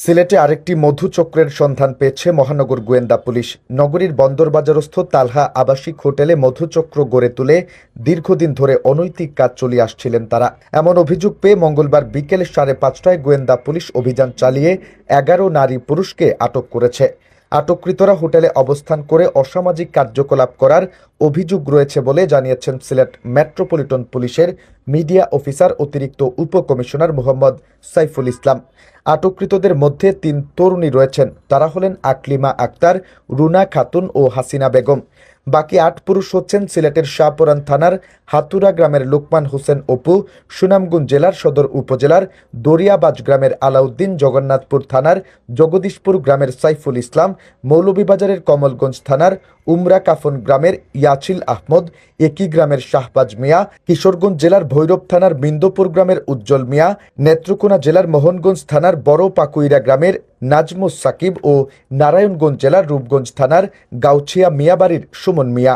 সিলেটে আরেকটি মধুচক্রের সন্ধান পেয়েছে মহানগর গোয়েন্দা পুলিশ। নগরীর বন্দরবাজারস্থ তালহা আবাসিক হোটেলে মধুচক্র গড়ে তুলে দীর্ঘদিন ধরে অনৈতিক কাজ চালিয়ে আসছিলেন তারা। এমন অভিযোগ পেয়ে মঙ্গলবার বিকেল সাড়ে পাঁচটায় গোয়েন্দা পুলিশ অভিযান চালিয়ে এগারো নারী পুরুষকে আটক করেছে। আটককৃতরা হোটেলে অবস্থান করে অসামাজিক কার্যকলাপ করার অভিযোগ রয়েছে বলে জানিয়েছেন সিলেট মেট্রোপলিটন পুলিশের মিডিয়া অফিসার অতিরিক্ত উপকমিশনার মোহাম্মদ সাইফুল ইসলাম। আটককৃতদের মধ্যে তিন তরুণী রয়েছেন। তারা হলেন আকলিমা আক্তার, রুনা খাতুন ও হাসিনা বেগম। বাকি আট পুরুষ হচ্ছেন সিলেটের শাহপুরান থানার হাতুরা গ্রামের লোকমান হোসেন অপু, সুনামগঞ্জ জেলার সদর উপজেলার দরিয়াবাজ গ্রামের আলাউদ্দিন জগন্নাথপুর থানার জগদীশপুর গ্রামের সাইফুল ইসলাম, মৌলভীবাজারের কমলগঞ্জ থানার উমরা কাফন গ্রামের ইয়াছিল আহমদ, একই গ্রামের শাহবাজ মিয়া, কিশোরগঞ্জ জেলার ভৈরব থানার বিন্দুপুর গ্রামের উজ্জ্বল মিয়া, নেত্রকোনা জেলার মোহনগঞ্জ থানার বড় পাকুইরা গ্রামের নাজমুস সাকিব ও নারায়ণগঞ্জ জেলার রূপগঞ্জ থানার গাউছিয়া মিয়াবাড়ির সুমন মিয়া।